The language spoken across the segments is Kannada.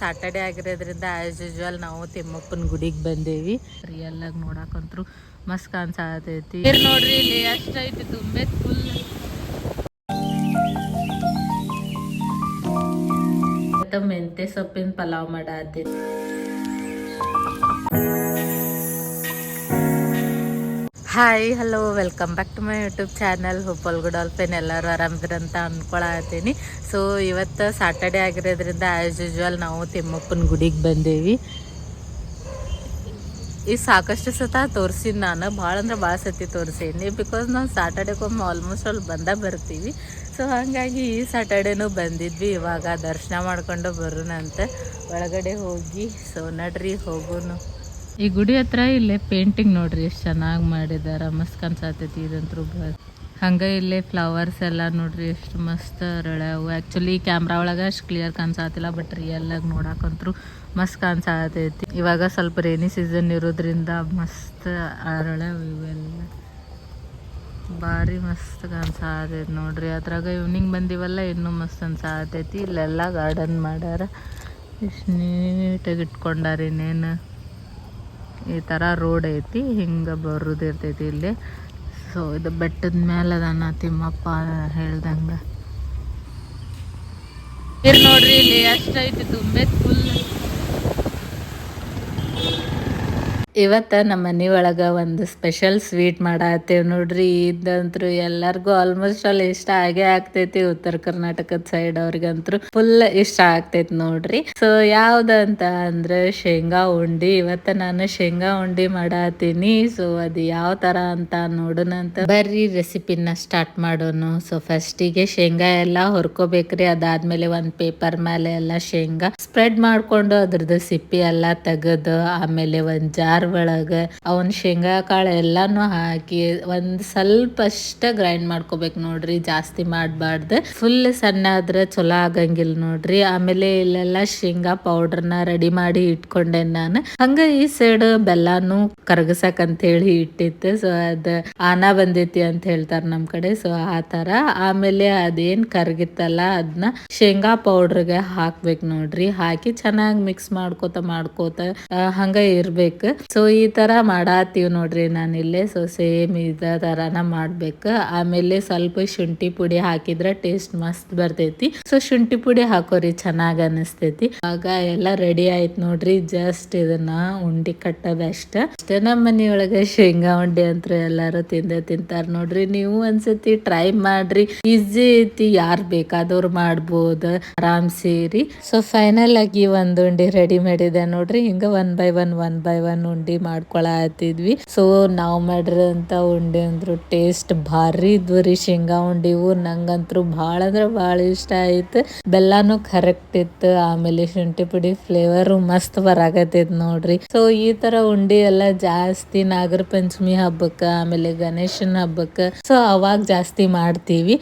ಸಾಟರ್ಡೆ ಆಗಿರೋದ್ರಿಂದ ಆಸ್ ಯೂಶ್ವಲ್ ನಾವು ತಿಮ್ಮಪ್ಪನ ಗುಡಿಗೆ ಬಂದೇವಿ. ರಿಯಲ್ ಆಗಿ ನೋಡಕಂತ್ರು ಮಸ್ತ್ ಕಾಣಿಸತೈತಿ. ನೋಡ್ರಿ, ಇಲ್ಲಿ ಎಷ್ಟೈತಿ ತುಂಬೆ ಫುಲ್ ಮೆಂತೆ ಸೊಪ್ಪಿನ pulao ಮಾಡಾತೈತಿ hi hello welcome back to my YouTube channel ಹುಪ್ಪಲ್ ಗುಡಾಲ್ಫೇನ್ ಎಲ್ಲರೂ ಆರಾಮಿದ್ರಂತ ಅಂದ್ಕೊಳತ್ತೀನಿ ಸೊ ಇವತ್ತು ಸಾಟರ್ಡೆ ಆಗಿರೋದ್ರಿಂದ ಆ್ಯಸ್ ಯೂಶುವಲ್ ನಾವು ತಿಮ್ಮಪ್ಪನ ಗುಡಿಗೆ ಬಂದೇವಿ. ಈ ಸಾಕಷ್ಟು ಸತ ತೋರಿಸಿದ್ ನಾನು. ಭಾಳ ಅಂದ್ರೆ ಭಾಳ ಸತಿ ತೋರಿಸೀನಿ. ಬಿಕಾಸ್ ನಾವು ಸಾಟರ್ಡೆಗೊಮ್ಮೆ ಆಲ್ಮೋಸ್ಟ್ ಅಲ್ಲಿ ಬಂದ ಬರ್ತೀವಿ. ಸೊ ಹಾಗಾಗಿ ಈ ಸ್ಯಾಟರ್ಡೇನೂ ಬಂದಿದ್ವಿ. ಇವಾಗ ದರ್ಶನ ಮಾಡ್ಕೊಂಡು ಅಂತ ಒಳಗಡೆ ಹೋಗಿ ಸೊ ನಡ್ರಿ, ಹೋಗೋನು. ಈ ಗುಡಿ ಹತ್ರ ಇಲ್ಲೇ ಪೇಂಟಿಂಗ್ ನೋಡ್ರಿ ಎಷ್ಟು ಚೆನ್ನಾಗಿ ಮಾಡಿದಾರ ಮಸ್ತ್ ಕನ್ಸಾತೈತಿ ಇದಂತ್ರು ಹಂಗೆ ಇಲ್ಲೇ ಫ್ಲವರ್ಸ್ ಎಲ್ಲ ನೋಡ್ರಿ ಎಷ್ಟು ಮಸ್ತ್ ಅರಳ್ಯಾವು ಆ್ಯಕ್ಚುಲಿ ಕ್ಯಾಮ್ರಾ ಒಳಗೆ ಅಷ್ಟು ಕ್ಲಿಯರ್ ಕಾಣಿಸತ್ತಿಲ್ಲ ಬಟ್ ರಿಯಲ್ ಆಗಿ ನೋಡಕ್ಕಂತ್ರು ಮಸ್ತ್ ಕಾಣಿಸತೈತಿ ಇವಾಗ ಸ್ವಲ್ಪ ರೇನಿ ಸೀಸನ್ ಇರೋದ್ರಿಂದ ಮಸ್ತ್ ಅರಳ್ಯಾವು ಇವೆಲ್ಲ. ಭಾರಿ ಮಸ್ತ್ ಕಾಣಿಸತೈತಿ ನೋಡ್ರಿ. ಅದ್ರಾಗ ಇವ್ನಿಂಗ್ ಬಂದಿವಲ್ಲ ಇನ್ನೂ ಮಸ್ತ್ ಅನ್ಸಾತೈತಿ. ಇಲ್ಲೆಲ್ಲ ಗಾರ್ಡನ್ ಮಾಡ್ಯಾರ. ಎಷ್ಟು ನೀಟಾಗಿ ಇಟ್ಕೊಂಡಾರ ಇನ್ನೇನು. ಈ ಥರ ರೋಡ್ ಐತಿ, ಹಿಂಗೆ ಬರೋದಿರ್ತೈತಿ ಇಲ್ಲಿ. ಸೊ ಇದು ಬೆಟ್ಟದ ಮೇಲೆ ಅದಾನ ತಿಮ್ಮಪ್ಪ ಹೇಳ್ದಂಗೆ. ಇಲ್ಲಿ ನೋಡ್ರಿ, ಇಲ್ಲಿ ಎಷ್ಟೈತಿ ತುಂಬೆ ಫುಲ್ ಇವತ್ತು ನಮ್ಮ ಮನೆ ಒಳಗೆ ಒಂದು ಸ್ಪೆಷಲ್ ಸ್ವೀಟ್ ಮಾಡತ್ತೇವೆ ನೋಡ್ರಿ. ಇದಂತರೂ ಎಲ್ಲರಿಗೂ ಆಲ್ಮೋಸ್ಟ್ ಅಲ್ಲಿ ಇಷ್ಟ ಆಗೇ ಆಗ್ತೈತಿ ಉತ್ತರ ಕರ್ನಾಟಕದ ಸೈಡ್ ಅವ್ರಿಗಂತೂ ಫುಲ್ ಇಷ್ಟ ಆಗ್ತೈತಿ ನೋಡ್ರಿ. ಸೊ ಯಾವ್ದಂತ ಅಂದ್ರೆ ಶೇಂಗಾ ಉಂಡಿ. ಇವತ್ತ ನಾನು ಶೇಂಗಾ ಉಂಡಿ ಮಾಡತ್ತೀನಿ ಸೊ ಅದು ಯಾವ ತರ ಅಂತ ನೋಡೋಣ ಅಂತ. ಬರ್ರಿ ರೆಸಿಪಿನ ಸ್ಟಾರ್ಟ್ ಮಾಡೋನು. ಸೊ ಫಸ್ಟಿಗೆ ಶೇಂಗಾ ಎಲ್ಲ ಹೊರ್ಕೋಬೇಕ್ರಿ. ಅದಾದ್ಮೇಲೆ ಒಂದ್ ಪೇಪರ್ ಮೇಲೆ ಎಲ್ಲ ಶೇಂಗಾ ಸ್ಪ್ರೆಡ್ ಮಾಡ್ಕೊಂಡು ಅದ್ರದ್ದು ಸಿಪ್ಪಿ ಎಲ್ಲ ತೆಗೆದು, ಆಮೇಲೆ ಒಂದ್ ಜಾರ್ ಒಳಗ ಅವನ್ ಶೇಂಗಾ, ಕಾಳು ಎಲ್ಲಾನು ಹಾಕಿ ಒಂದ್ ಸ್ವಲ್ಪ ಅಷ್ಟ ಗ್ರೈಂಡ್ ಮಾಡ್ಕೋಬೇಕು ನೋಡ್ರಿ. ಜಾಸ್ತಿ ಮಾಡಬಾರ್ದು. ಫುಲ್ ಸಣ್ಣ ಆದ್ರೆ ಚಲೋ ಆಗಂಗಿಲ್ಲ ನೋಡ್ರಿ. ಆಮೇಲೆ ಇಲ್ಲೆಲ್ಲ ಶೇಂಗಾ ಪೌಡರ್ನ ರೆಡಿ ಮಾಡಿ ಇಟ್ಕೊಂಡೆ ನಾನು. ಹಂಗ ಈ ಸೈಡ್ ಬೆಲ್ಲಾನು ಕರಗಸಕ್ ಅಂತ ಹೇಳಿ ಇಟ್ಟಿತ್ತು. ಸೊ ಅದ ಆನ ಬಂದೈತಿ ಅಂತ ಹೇಳ್ತಾರ ನಮ್ ಕಡೆ. ಸೊ ಆ ಆಮೇಲೆ ಅದೇನ್ ಕರಗಿತ್ತಲ್ಲ ಅದನ್ನ ಶೇಂಗಾ ಪೌಡರ್ಗೆ ಹಾಕ್ಬೇಕು ನೋಡ್ರಿ. ಹಾಕಿ ಚೆನ್ನಾಗಿ ಮಿಕ್ಸ್ ಮಾಡ್ಕೋತ ಮಾಡ್ಕೋತ ಹಂಗ ಇರ್ಬೇಕು. ಸೊ ಈ ತರ ಮಾಡಾತೀವಿ ನೋಡ್ರಿ ಇಲ್ಲೇ. ಸೊ ಸೇಮ್ ಇದ ಥರನ ಮಾಡ್ಬೇಕು. ಆಮೇಲೆ ಸ್ವಲ್ಪ ಶುಂಠಿ ಪುಡಿ ಹಾಕಿದ್ರೆ ಟೇಸ್ಟ್ ಮಸ್ತ್ ಬರ್ತೈತಿ. ಸೊ ಶುಂಠಿ ಪುಡಿ ಹಾಕೋರಿ, ಚೆನ್ನಾಗಿ ಅನಿಸ್ತೈತಿ. ಆಗ ಎಲ್ಲ ರೆಡಿ ಆಯ್ತು ನೋಡ್ರಿ. ಜಸ್ಟ್ ಇದನ್ನ ಉಂಡಿ ಕಟ್ಟೋದಷ್ಟ ಅಷ್ಟೇ. ನಮ್ಮ ಮನೆಯೊಳಗೆ ಶೇಂಗಾ ಉಂಡಿ ಅಂತ ಎಲ್ಲಾರು ತಿಂದೆ ತಿಂತಾರ ನೋಡ್ರಿ. ನೀವು ಒಂದ್ಸತಿ ಟ್ರೈ ಮಾಡ್ರಿ. ಈಸಿ ಐತಿ. ಯಾರು ಬೇಕಾದವ್ರು ಮಾಡ್ಬೋದು. ಆರಾಮ್ ಸೇರಿ. ಸೊ ಫೈನಲ್ ಆಗಿ ಒಂದು ಉಂಡಿ ರೆಡಿ ಮಾಡಿದೆ ನೋಡ್ರಿ. ಹಿಂಗ one by one one by one ಉಂಡಿ ಮಾಡ್ಕೊಳತಿದ್ವಿ. ಸೊ ನಾವು ಮಾಡಿರೋಂಥ ಉಂಡೆ ಅಂದ್ರು ಟೇಸ್ಟ್ ಭಾರಿ ಇದ್ವು ರೀ. ಶೇಂಗಾ ಉಂಡಿವು ನಂಗಂತೂ ಭಾಳ ಅಂದ್ರೆ ಭಾಳ ಇಷ್ಟ ಆಯ್ತು. ಬೆಲ್ಲಾನು ಕರೆಕ್ಟ್ ಇತ್ತು. ಆಮೇಲೆ ಶುಂಠಿ ಪುಡಿ ಫ್ಲೇವರು ಮಸ್ತ್ ಬರಾಕತ್ತೈತ್ ನೋಡ್ರಿ. ಸೊ ಈ ತರ ಉಂಡಿ ಎಲ್ಲ ಜಾಸ್ತಿ ನಾಗರ ಪಂಚಮಿ ಹಬ್ಬಕ್ಕ, ಆಮೇಲೆ ಗಣೇಶನ ಹಬ್ಬಕ್ಕ ಸೊ ಅವಾಗ ಜಾಸ್ತಿ ಮಾಡ್ತೀವಿ.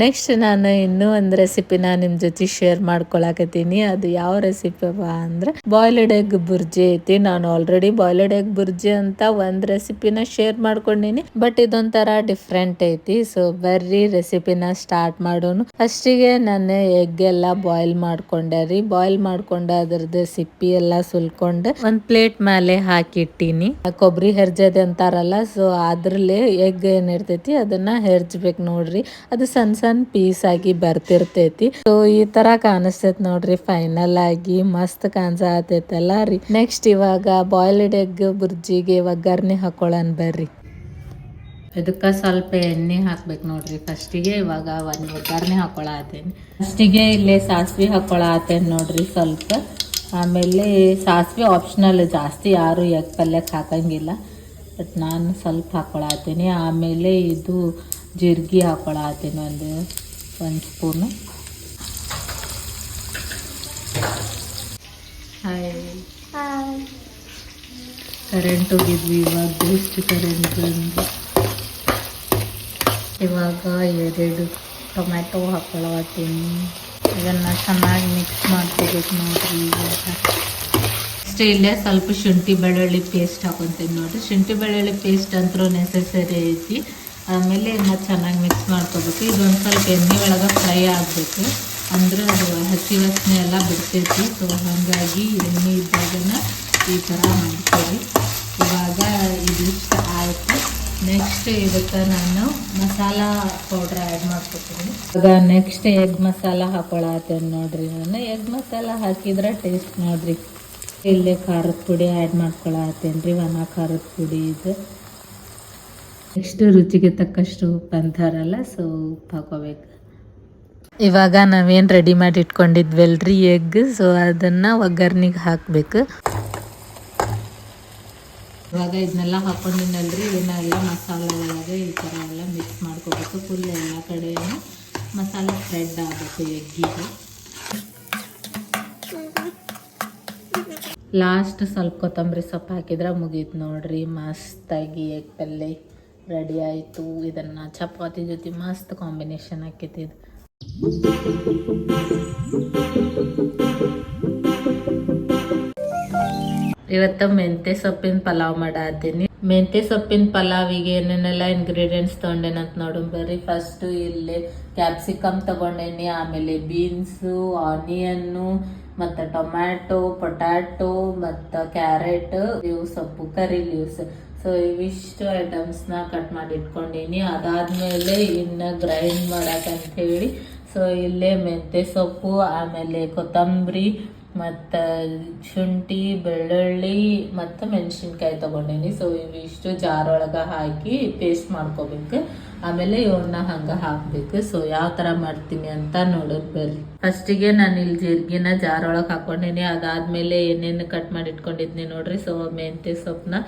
ನೆಕ್ಸ್ಟ್ ನಾನು ಇನ್ನೂ ಒಂದು ರೆಸಿಪಿನ ನಿಮ್ಮ ಜೊತೆ ಶೇರ್ ಮಾಡ್ಕೊಳಕತ್ತೀನಿ. ಅದು ಯಾವ ರೆಸಿಪಿವ ಅಂದ್ರೆ ಬಾಯ್ಲ್ಡ್ ಎಗ್ ಬುರ್ಜಿ ಐತಿ. ನಾನು ಆಲ್ರೆಡಿ ಬಾಯ್ಲ್ಡ್ ಎಗ್ ಬುರ್ಜಿ ಅಂತ ಒಂದು ರೆಸಿಪಿನ ಶೇರ್ ಮಾಡ್ಕೊಂಡಿನಿ. ಬಟ್ ಇದೊಂಥರ ಡಿಫ್ರೆಂಟ್ ಐತಿ. ಸೊ ಬರ್ರಿ ರೆಸಿಪಿನ ಸ್ಟಾರ್ಟ್ ಮಾಡೋನು ಫಸ್ಟಿಗೆ ನಾನು ಎಗ್ ಎಲ್ಲ ಬಾಯ್ಲ್ ಮಾಡ್ಕೊಂಡೆ ರೀ. ಬಾಯ್ಲ್ ಮಾಡ್ಕೊಂಡು ಅದ್ರದ್ದು ಸಿಪ್ಪಿ ಎಲ್ಲ ಸುಲ್ಕೊಂಡು ಒಂದು ಪ್ಲೇಟ್ ಮೇಲೆ ಹಾಕಿಟ್ಟಿನಿ. ಕೊಬ್ಬರಿ ಹೆರ್ಜದ ಅಂತಾರಲ್ಲ ಸೊ ಅದ್ರಲ್ಲೇ ಎಗ್ ಏನಿರ್ತೈತಿ ಅದನ್ನ ಹೆರ್ಜ್ಬೇಕು ನೋಡ್ರಿ. ಅದು ಸಣ್ಣ ಸಣ್ಣ ಪೀಸ್ ಆಗಿ ಬರ್ತಿರ್ತೈತಿ. ಸೊ ಈ ತರ ಕಾಣಿಸ್ತೈತಿ ನೋಡ್ರಿ ಫೈನಲ್ ಆಗಿ ಮಸ್ತ್ ಕಾಣಿಸತೈತಲ್ಲ ರೀ. ನೆಕ್ಸ್ಟ್ ಇವಾಗ ಬಾಯ್ಲ್ಡ್ ಎಗ್ ಬುರ್ಜಿಗೆ ಒಗ್ಗರಣೆ ಹಾಕೊಳ್ಳೋಣ ಬರ್ರಿ. ಇದಕ್ಕೆ ಸ್ವಲ್ಪ ಎಣ್ಣೆ ಹಾಕ್ಬೇಕು ನೋಡ್ರಿ. ಫಸ್ಟಿಗೆ ಇವಾಗ ಒಂದು ಒಗ್ಗರಣೆ ಹಾಕೊಳತ್ತೇನೆ ಫಸ್ಟಿಗೆ ಇಲ್ಲೇ ಸಾಸ್ವಿ ಹಾಕೊಳತ್ತೇನೆ ನೋಡ್ರಿ ಸ್ವಲ್ಪ. ಆಮೇಲೆ ಸಾಸಿವೆ ಆಪ್ಷನಲ್ ಜಾಸ್ತಿ, ಯಾರು ಎಗ್ ಪಲ್ಯಕ್ಕೆ ಹಾಕಂಗಿಲ್ಲ. ಬಟ್ ನಾನು ಸ್ವಲ್ಪ ಹಾಕೊಳತ್ತೀನಿ ಆಮೇಲೆ ಇದು ಜೀರಿಗೆ ಹಾಕೊಳತ್ತೀನಿ ಒಂದು ಒಂದು ಸ್ಪೂನು. ಹಾಯ್ ಕರೆಂಟ್ ಹೋಗಿದ್ವಿ ಇವಾಗ ಬೆಸ್ಟ್ ಕರೆಂಟ್ ಬಂದು. ಇವಾಗ ಎರಡು ಟೊಮ್ಯಾಟೊ ಹಾಕೊಳತ್ತೀನಿ ಇದನ್ನು ಚೆನ್ನಾಗಿ ಮಿಕ್ಸ್ ಮಾಡ್ಕೋಬೇಕು ನೋಡ್ರಿ ಇವಾಗ ಅಷ್ಟೇ ಇಲ್ಲೇ ಸ್ವಲ್ಪ ಶುಂಠಿ ಬೆಳ್ಳುಳ್ಳಿ ಪೇಸ್ಟ್ ಹಾಕೊತೀನಿ ನೋಡ್ರಿ. ಶುಂಠಿ ಬೆಳ್ಳುಳ್ಳಿ ಪೇಸ್ಟ್ ಅಂತೂ ನೆಸೆಸರಿ ಐತಿ. ಆಮೇಲೆ ಇನ್ನು ಚೆನ್ನಾಗಿ ಮಿಕ್ಸ್ ಮಾಡ್ಕೋಬೇಕು. ಇದೊಂದು ಸ್ವಲ್ಪ ಎಣ್ಣೆ ಒಳಗೆ ಫ್ರೈ ಆಗಬೇಕು. ಅಂದ್ರೆ ಅದು ಹಸಿ ವಾಸನೆ ಎಲ್ಲ ಬಿಡ್ತೈತಿ. ಸೊ ಹಾಗಾಗಿ ಎಣ್ಣೆ ಇದ್ದಾಗನ ಈ ಥರ ಮಾಡ್ತೀವಿ ಇವಾಗ ಇದಿಷ್ಟು ಆಯಿತು. ನೆಕ್ಸ್ಟ್ ಇದಕ್ಕೆ ನಾನು ಮಸಾಲ ಪೌಡ್ರ್ ಆ್ಯಡ್ ಮಾಡ್ಕೊತೀನಿ. ಇವಾಗ ನೆಕ್ಸ್ಟ್ ಎಗ್ ಮಸಾಲ ಹಾಕೊಳತ್ತೇನೆ ನೋಡ್ರಿ ನಾನು ಎಗ್ ಮಸಾಲ ಹಾಕಿದ್ರೆ ಟೇಸ್ಟ್ ನೋಡ್ರಿ. ಇಲ್ಲೇ ಖಾರದ ಪುಡಿ ಆ್ಯಡ್ ಮಾಡ್ಕೊಳತ್ತೇನೆ ರೀ ಒಣ ಖಾರದ ಪುಡಿ ಇದು. ನೆಕ್ಸ್ಟ್ ರುಚಿಗೆ ತಕ್ಕಷ್ಟು ಉಪ್ಪು ಅಂತಾರಲ್ಲ ಸೊ ಉಪ್ಪು ಹಾಕೋಬೇಕು ಇವಾಗ ನಾವೇನು ರೆಡಿ ಮಾಡಿ ಇಟ್ಕೊಂಡಿದ್ವಲ್ರಿ ಎಗ್ ಸೊ ಅದನ್ನು ಒಗ್ಗರ್ನಿಗೆ ಹಾಕಬೇಕು. ಇವಾಗ ಇದನ್ನೆಲ್ಲ ಹಾಕೊಂಡಿನಲ್ರಿ ಇವನ್ನೆಲ್ಲ ಮಸಾಲೆ ಒಳಗೆ ಈ ಥರ ಎಲ್ಲ ಮಿಕ್ಸ್ ಮಾಡ್ಕೋಬೇಕು. ಫುಲ್ ಎಲ್ಲ ಕಡೆಯೂ ಮಸಾಲೆ ಸ್ಪ್ರೆಡ್ ಆಗಬೇಕು ಎಗ್ಗಿಗೆ ಲಾಸ್ಟ್ ಸ್ವಲ್ಪ ಕೊತ್ತಂಬರಿ ಸೊಪ್ಪು ಹಾಕಿದ್ರೆ ಮುಗೀತು ನೋಡ್ರಿ, ಮಸ್ತಾಗಿ ಎಗ್ ಪಲ್ಯ ರೆಡಿ ಆಯಿತು. ಇದನ್ನು ಚಪಾತಿ ಜೊತೆ ಮಸ್ತ್ ಕಾಂಬಿನೇಷನ್ ಆಕೈತಿ ಇದು. ಇವತ್ತು ಮೆಂತೆ ಸೊಪ್ಪಿನ ಪಲಾವ್ ಮಾಡಾತೀನಿ. ಮೆಂತೆ ಸೊಪ್ಪಿನ ಪಲಾವಿಗೆ ಏನೇನೆಲ್ಲ ಇಂಗ್ರೀಡಿಯೆಂಟ್ಸ್ ತೊಗೊಂಡೇನಂತ ನೋಡೋಣ ಬರ್ರಿ. ಫಸ್ಟ್ ಇಲ್ಲಿ ಕ್ಯಾಪ್ಸಿಕಮ್ ತಗೊಂಡೇನಿ, ಆಮೇಲೆ ಬೀನ್ಸು ಆನಿಯನ್ನು ಮತ್ತು ಟೊಮ್ಯಾಟೊ ಪೊಟ್ಯಾಟೊ ಮತ್ತು ಕ್ಯಾರೆಟ್ ಲೀವ್ಸ್ ಸೊಪ್ಪು ಕರಿ ಲೀವ್ಸ್ ಸೊ ಇವಿಷ್ಟು ಐಟಮ್ಸ್ನ ಕಟ್ ಮಾಡಿ ಇಟ್ಕೊಂಡೀನಿ. ಅದಾದ್ಮೇಲೆ ಇನ್ನು ಗ್ರೈಂಡ್ ಹೇಳಿ. ಸೊ ಇಲ್ಲೇ ಮೆಂತೆ ಸೊಪ್ಪು, ಆಮೇಲೆ ಕೊತ್ತಂಬರಿ ಮತ್ತು ಶುಂಠಿ, ಬೆಳ್ಳುಳ್ಳಿ ಮತ್ತು ಮೆಣಸಿನ್ಕಾಯಿ ತೊಗೊಂಡೀನಿ. ಸೊ ಇವಿಷ್ಟು ಜಾರ್ ಒಳಗೆ ಹಾಕಿ ಪೇಸ್ಟ್ ಮಾಡ್ಕೋಬೇಕು. ಆಮೇಲೆ ಇವನ್ನ ಹಂಗೆ ಹಾಕಬೇಕು. ಸೊ ಯಾವ ಥರ ಮಾಡ್ತೀನಿ ಅಂತ ನೋಡೋದು ಬರ್ರಿ. ಫಸ್ಟಿಗೆ ನಾನು ಇಲ್ಲಿ ಜೀರಿಗೆನ ಜಾರ್ ಒಳಗೆ ಹಾಕೊಂಡೀನಿ. ಅದಾದಮೇಲೆ ಏನೇನು ಕಟ್ ಮಾಡಿ ಇಟ್ಕೊಂಡಿದ್ನಿ ನೋಡ್ರಿ. ಸೊ ಮೆಂತ್ಯ ಸೊಪ್ಪನ್ನ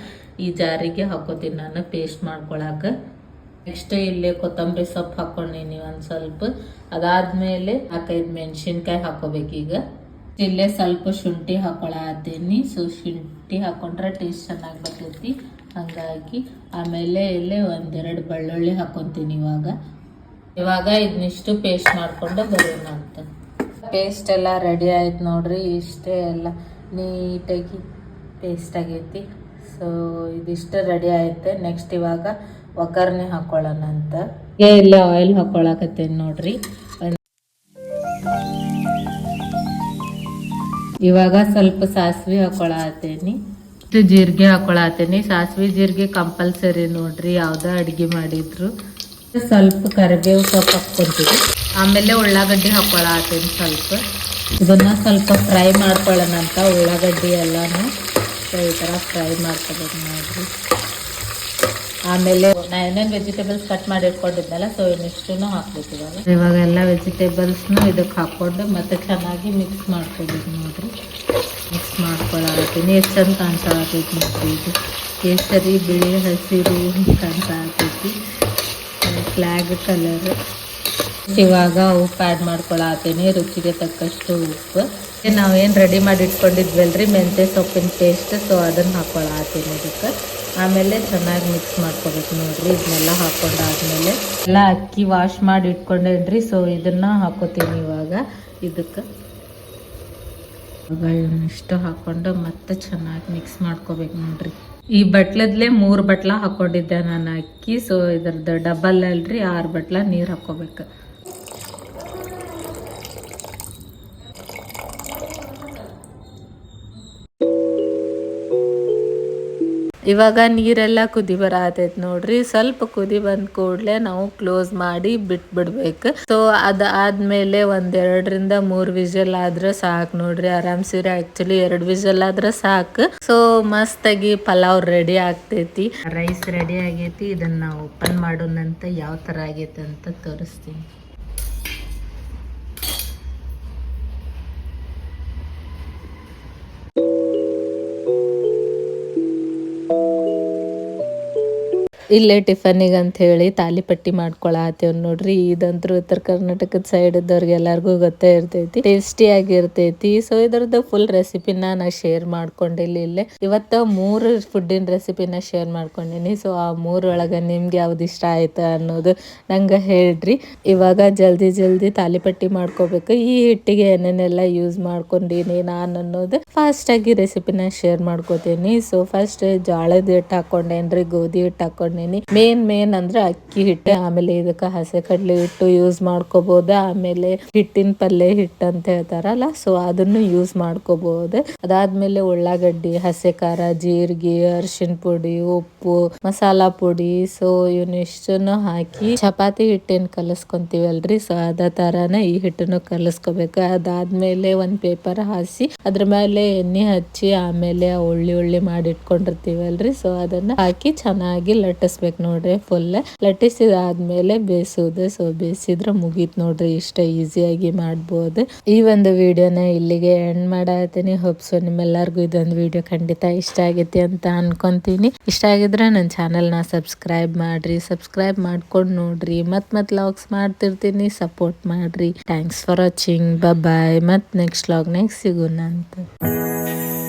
ಈ ಜಾರಿಗೆ ಹಾಕೋತೀನಿ ನಾನು ಪೇಸ್ಟ್ ಮಾಡ್ಕೊಳಕ್ಕೆ ನೆಕ್ಸ್ಟ್ ಇಲ್ಲಿ ಕೊತ್ತಂಬರಿ ಸೊಪ್ಪು ಹಾಕೊಂಡಿನಿ ಒಂದು ಸ್ವಲ್ಪ. ಅದಾದಮೇಲೆ ನಾಲ್ಕೈದು ಮೆಣಸಿನ್ಕಾಯಿ ಹಾಕೋಬೇಕೀಗ. ಇಲ್ಲೇ ಸ್ವಲ್ಪ ಶುಂಠಿ ಹಾಕೊಳತ್ತೀನಿ ಸೊ ಶುಂಠಿ ಹಾಕೊಂಡ್ರೆ ಟೇಸ್ಟ್ ಚೆನ್ನಾಗಿ ಬರ್ತೈತಿ. ಹಾಗಾಗಿ ಆಮೇಲೆ ಇಲ್ಲೇ ಒಂದೆರಡು ಬೆಳ್ಳುಳ್ಳಿ ಹಾಕೊತೀನಿ ಇವಾಗ. ಇವಾಗ ಇದನ್ನಿಷ್ಟು ಪೇಸ್ಟ್ ಮಾಡಿಕೊಂಡು ಬರೋಣ ಅಂತ. ಪೇಸ್ಟ್ ಎಲ್ಲ ರೆಡಿ ಆಯ್ತು ನೋಡ್ರಿ. ಇಷ್ಟೇ ಎಲ್ಲ ನೀಟಾಗಿ ಪೇಸ್ಟ್ ಆಗೈತಿ. ಸೊ ಇದಿಷ್ಟು ರೆಡಿ ಆಯ್ತು. ನೆಕ್ಸ್ಟ್ ಇವಾಗ ಒಗ್ಗರಣೆ ಹಾಕೊಳ್ಳೋಣ ಅಂತ. ಇಲ್ಲ ಆಯಿಲ್ ಹಾಕೊಳಕತ್ತೀನಿ ನೋಡ್ರಿ. ಇವಾಗ ಸ್ವಲ್ಪ ಸಾಸಿವೆ ಹಾಕೊಳತೇನಿ. ಮತ್ತು ಜೀರಿಗೆ ಹಾಕೊಳತೇನಿ. ಸಾಸಿವೆ ಜೀರಿಗೆ ಕಂಪಲ್ಸರಿ ನೋಡ್ರಿ ಯಾವ್ದೋ ಅಡುಗೆ ಮಾಡಿದ್ರು. ಸ್ವಲ್ಪ ಕರಿಬೇವು ಸೊಪ್ಪು ಹಾಕ್ಕೊಂತೀವಿ. ಆಮೇಲೆ ಉಳ್ಳಾಗಡ್ಡಿ ಹಾಕೊಳತೇನಿ ಸ್ವಲ್ಪ. ಇದನ್ನ ಸ್ವಲ್ಪ ಫ್ರೈ ಮಾಡ್ಕೊಳ್ಳೋಣ ಅಂತ ಉಳ್ಳಾಗಡ್ಡಿ ಎಲ್ಲಾನು ಸೊ ಈ ಥರ ಫ್ರೈ ಮಾಡ್ಕೋಬೇಕು ನೋಡ್ರಿ. ಆಮೇಲೆ ನಾ ಏನೇನು ವೆಜಿಟೇಬಲ್ಸ್ ಕಟ್ ಮಾಡಿ ಇಟ್ಕೊಂಡಿದ್ನಲ್ಲ ಸೊ ಇನ್ನಿಷ್ಟು ಹಾಕ್ಬೇಕು ಇವಾಗ ಇವಾಗ ಎಲ್ಲ ವೆಜಿಟೇಬಲ್ಸ್ನು ಇದಕ್ಕೆ ಹಾಕ್ಕೊಂಡು ಮತ್ತೆ ಚೆನ್ನಾಗಿ ಮಿಕ್ಸ್ ಮಾಡ್ಕೊಬೇಕು ನೋಡ್ರಿ. ಮಿಕ್ಸ್ ಮಾಡ್ಕೊಳತ್ತೀನಿ ಎಷ್ಟು ಚಂದ ಕಾಣಿಸಾಕೈತಿ ನೋಡ್ರಿ ಇದು. ಕೇಸರಿ, ಬಿಳಿ, ಹಸಿರು ಕಾಣಿಸಾಕೈತಿ ಫ್ಲ್ಯಾಗ್ ಕಲರ್ ಇವಾಗ ಉಪ್ಪು ಆ್ಯಡ್ ಮಾಡ್ಕೊಳತ್ತೀನಿ, ರುಚಿಗೆ ತಕ್ಕಷ್ಟು ಉಪ್ಪು. ನಾವೇನು ರೆಡಿ ಮಾಡಿ ಇಟ್ಕೊಂಡಿದ್ವಲ್ರಿ ಮೆಂತ್ಯ ಸೊಪ್ಪಿನ ಪೇಸ್ಟ್ ಸೊ ಅದನ್ನು ಹಾಕೊಳತ್ತೀನಿ ಇದಕ್ಕೆ. ಆಮೇಲೆ ಚೆನ್ನಾಗಿ ಮಿಕ್ಸ್ ಮಾಡ್ಕೋಬೇಕು ನೋಡ್ರಿ, ಇದನ್ನೆಲ್ಲ ಹಾಕೊಂಡಾದ್ಮೇಲೆ. ಎಲ್ಲ ಅಕ್ಕಿ ವಾಶ್ ಮಾಡಿ ಇಟ್ಕೊಂಡೇನ್ರಿ ಸೊ ಇದನ್ನ ಹಾಕೋತೀನಿ ಇವಾಗ. ಇದಕ್ಕೆ ಇಷ್ಟು ಹಾಕೊಂಡು ಮತ್ತೆ ಚೆನ್ನಾಗಿ ಮಿಕ್ಸ್ ಮಾಡ್ಕೋಬೇಕು ನೋಡ್ರಿ. ಈ ಬಟ್ಲದ್ಲೆ ಮೂರು ಬಟ್ಲ ಹಾಕೊಂಡಿದ್ದೆ ನಾನು ಅಕ್ಕಿ ಸೊ ಇದ್ರದ್ದು ಡಬಲ್ ಅಲ್ರಿ, ಆರು ಬಟ್ಲ ನೀರು ಹಾಕೋಬೇಕು ಇವಾಗ ನೀರೆಲ್ಲ ಕುದಿ ಬರತೈತಿ ನೋಡ್ರಿ. ಸ್ವಲ್ಪ ಕುದಿ ಬಂದ ಕೂಡಲೇ ನಾವು ಕ್ಲೋಸ್ ಮಾಡಿ ಬಿಟ್ಬಿಡ್ಬೇಕು. ಸೊ ಅದಾದ್ಮೇಲೆ ಒಂದೆರಡರಿಂದ ಮೂರ್ ವಿಜಲ್ ಆದ್ರೆ ಸಾಕು ನೋಡ್ರಿ. ಆರಾಮ್ಸಿರಿ ಆಕ್ಚುಲಿ ಎರಡು ವಿಜಲ್ ಆದ್ರೆ ಸಾಕು. ಸೊ ಮಸ್ತಾಗಿ ಪಲಾವ್ ರೆಡಿ ಆಗ್ತೈತಿ. ರೈಸ್ ರೆಡಿ ಆಗೈತಿ. ಇದನ್ನ ಓಪನ್ ಮಾಡೋಣಂತ ಯಾವ ತರ ಆಗೈತೆ ಅಂತ ತೋರಿಸ್ತೀನಿ. ಇಲ್ಲೇ ಟಿಫನಿಗೆ ಅಂತ ಹೇಳಿ ತಾಲಿಪಟ್ಟಿ ಮಾಡ್ಕೊಳತ್ತೇವ್ ನೋಡ್ರಿ. ಇದಂತೂ ಉತ್ತರ ಕರ್ನಾಟಕದ ಸೈಡ್ ಇದ್ದವ್ರಿಗೆ ಎಲ್ಲರಿಗೂ ಗೊತ್ತೇ ಇರ್ತೈತಿ. ಟೇಸ್ಟಿ ಆಗಿರ್ತೈತಿ. ಸೊ ಇದರದ ಫುಲ್ ರೆಸಿಪಿನ ನಾ ಶೇರ್ ಮಾಡ್ಕೊಂಡಿಲ್ಲ ಇಲ್ಲೇ. ಇವತ್ತು ಮೂರು ಫುಡ್ಡಿನ ರೆಸಿಪಿನ ಶೇರ್ ಮಾಡ್ಕೊಂಡಿನಿ. ಸೊ ಆ ಮೂರೊಳಗೆ ನಿಮ್ಗೆ ಯಾವ್ದು ಇಷ್ಟ ಆಯ್ತು ಅನ್ನೋದು ನಂಗೆ ಹೇಳ್ರಿ. ಇವಾಗ ಜಲ್ದಿ ಜಲ್ದಿ ತಾಲಿಪಟ್ಟಿ ಮಾಡ್ಕೋಬೇಕು. ಈ ಹಿಟ್ಟಿಗೆ ಏನೇನೆಲ್ಲ ಯೂಸ್ ಮಾಡ್ಕೊಂಡಿನಿ ನಾನು ಅನ್ನೋದು ಫಾಸ್ಟ್ ಆಗಿ ರೆಸಿಪಿನ ಶೇರ್ ಮಾಡ್ಕೋತೀನಿ. ಸೊ ಫಸ್ಟ್ ಜೋಳದ ಹಿಟ್ಟು ಹಾಕೊಂಡೇನ್ರಿ, ಗೋಧಿ ಹಿಟ್ಟು ಹಾಕೊಂಡೆ ಮೇನ್ ಮೇನ್ ಅಂದ್ರೆ ಅಕ್ಕಿ ಹಿಟ್ಟು, ಆಮೇಲೆ ಇದಕ್ಕೆ ಹಸೆ ಕಡ್ಲೆ ಹಿಟ್ಟು ಯೂಸ್ ಮಾಡ್ಕೋಬಹುದು ಆಮೇಲೆ ಹಿಟ್ಟಿನ ಪಲ್ಯ ಹಿಟ್ಟು ಅಂತ ಹೇಳ್ತಾರಲ್ಲ ಸೊ ಅದನ್ನು ಯೂಸ್ ಮಾಡ್ಕೋಬಹುದು ಅದಾದ್ಮೇಲೆ ಉಳ್ಳಾಗಡ್ಡಿ, ಹಸೆ ಖಾರ, ಜೀರಿಗೆ ಅರಿಶಿನ ಪುಡಿ, ಉಪ್ಪು, ಮಸಾಲಾ ಪುಡಿ ಸೊ ಇವನ್ನಿಷ್ಟನ್ನು ಹಾಕಿ ಚಪಾತಿ ಹಿಟ್ಟೇನ್ ಕಲಸ್ಕೊಂತೀವಲ್ರಿ ಸೊ ಅದ ತರಾನ ಈ ಹಿಟ್ಟನ್ನು ಕಲಸ್ಕೋಬೇಕು. ಅದಾದ್ಮೇಲೆ ಒಂದ್ ಪೇಪರ್ ಹಾಸಿ ಅದ್ರ ಮೇಲೆ ಎಣ್ಣೆ ಹಚ್ಚಿ ಆಮೇಲೆ ಉಳ್ಳಿ ಉಳ್ಳಿ ಮಾಡಿ ಇಟ್ಕೊಂಡಿರ್ತೀವಲ್ರಿ ಸೊ ಅದನ್ನ ಹಾಕಿ ಚೆನ್ನಾಗಿ ಲಟ್ಟಿಸ್ಬೇಕು ನೋಡ್ರಿ ಫುಲ್ ಲಟ್ಟಿಸಿದಾದ್ಮೇಲೆ ಬೇಯಿಸೋದು ಸೊ ಬೇಯಿಸಿದ್ರೆ ಮುಗೀತು ನೋಡ್ರಿ, ಇಷ್ಟ ಈಸಿಯಾಗಿ ಮಾಡ್ಬೋದು. ಈ ಒಂದು ವಿಡಿಯೋನ ಇಲ್ಲಿಗೆ ಎಂಡ್ ಮಾಡತ್ತೀನಿ ಹೋಪ್ಸು ನಿಮ್ಮೆಲ್ಲರಿಗೂ ಇದೊಂದು ವಿಡಿಯೋ ಖಂಡಿತ ಇಷ್ಟ ಆಗೈತಿ ಅಂತ ಅನ್ಕೊಂತೀನಿ. ಇಷ್ಟ ಆಗಿದ್ರೆ ನನ್ನ ಚಾನಲ್ನ ಸಬ್ಸ್ಕ್ರೈಬ್ ಮಾಡ್ರಿ. ಸಬ್ಸ್ಕ್ರೈಬ್ ಮಾಡ್ಕೊಂಡು ನೋಡ್ರಿ. ಮತ್ ಮತ್ ಲಾಗ್ಸ್ ಮಾಡ್ತಿರ್ತೀನಿ. ಸಪೋರ್ಟ್ ಮಾಡ್ರಿ. ಥ್ಯಾಂಕ್ಸ್ ಫಾರ್ ವಾಚಿಂಗ್ ಬಾಯ್ ಮತ್ತೆ ನೆಕ್ಸ್ಟ್ ಲಾಗ್ ನೆಕ್ಸ್ಟ್ ಸಿಗೋಣ ಅಂತ.